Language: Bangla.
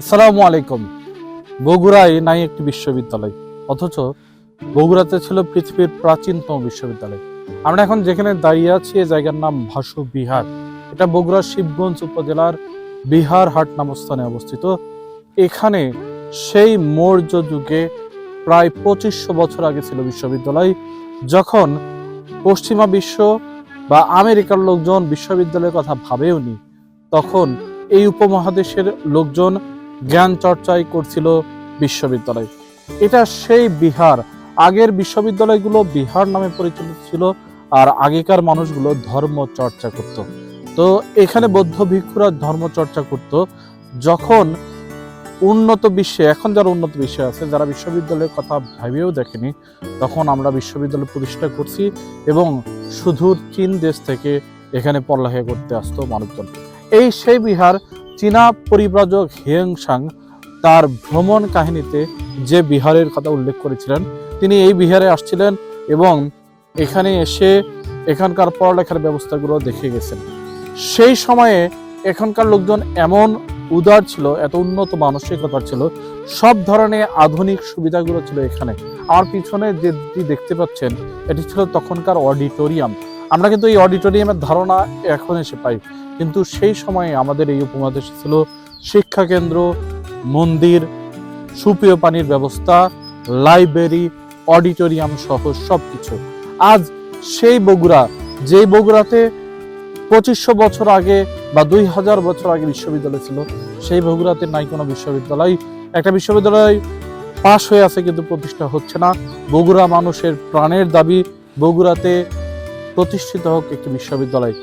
আসসালামু আলাইকুম। বগুড়ায় নাই একটি বিশ্ববিদ্যালয়, অথচ বগুড়াতে ছিল পৃথিবীর প্রাচীনতম বিশ্ববিদ্যালয়। আমরা এখন যেখানে দাঁড়িয়ে আছি এই জায়গার নাম ভাসু বিহার। এটা বগুড়ার শিবগঞ্জ উপজেলার বিহার হাট নামক স্থানে অবস্থিত। এখানে সেই মৌর্য যুগে প্রায় পঁচিশশো বছর আগে ছিল বিশ্ববিদ্যালয়, যখন পশ্চিমা বিশ্ব বা আমেরিকার লোকজন বিশ্ববিদ্যালয়ের কথা ভাবেওনি। তখন এই উপমহাদেশের লোকজন জ্ঞান চর্চাই করছিল বিশ্ববিদ্যালয়। এটা সেই বিহার। আগের বিশ্ববিদ্যালয়গুলো বিহার নামে পরিচালিত ছিল আর আগেকার মানুষগুলো ধর্ম চর্চা করত। তো এখানে বৌদ্ধ ভিক্ষুরা ধর্ম চর্চা করত। যখন উন্নত বিশ্বে, এখন যারা উন্নত বিশ্বে আছে, যারা বিশ্ববিদ্যালয়ের কথা ভাবেও দেখেনি, তখন আমরা বিশ্ববিদ্যালয় প্রতিষ্ঠা করছি এবং সুদূর চীন দেশ থেকে এখানে পড়ালেখা করতে আসতো মানুষজন। এই সেই বিহার চীনা পরিব্রাজক হিয়ংসাং তার ভ্রমণ কাহিনীতে যে বিহারের কথা উল্লেখ করেছিলেন, তিনি এই বিহারে আসছিলেন এবং এখানে এসে এখানকার পড়ালেখার ব্যবস্থাগুলো দেখে গেছেন। সেই সময়ে এখানকার লোকজন এমন উদার ছিল, এত উন্নত মানসিকতার ছিল, সব ধরনের আধুনিক সুবিধাগুলো ছিল এখানে। আর পিছনে যেটি দেখতে পাচ্ছেন, এটি ছিল তখনকার অডিটোরিয়াম। আমরা কিন্তু এই অডিটোরিয়ামের ধারণা এখন এসে পাই। কিন্তু সেই সময়ে আমাদের এই উপমহাদেশে ছিল শিক্ষা কেন্দ্র মন্দির সুপেয় পানির ব্যবস্থা লাইব্রেরি অডিটোরিয়াম সহ সব কিছু আজ সেই বগুড়া যেই বগুড়াতে পঁচিশশো বছর আগে বা দুই হাজার বছর আগে বিশ্ববিদ্যালয় ছিল, সেই বগুড়াতে নাই কোনো বিশ্ববিদ্যালয়। একটা বিশ্ববিদ্যালয় পাশ হয়ে আছে কিন্তু প্রতিষ্ঠা হচ্ছে না। বগুড়া মানুষের প্রাণের দাবি, বগুড়াতে প্রতিষ্ঠিত হোক একটি বিশ্ববিদ্যালয়।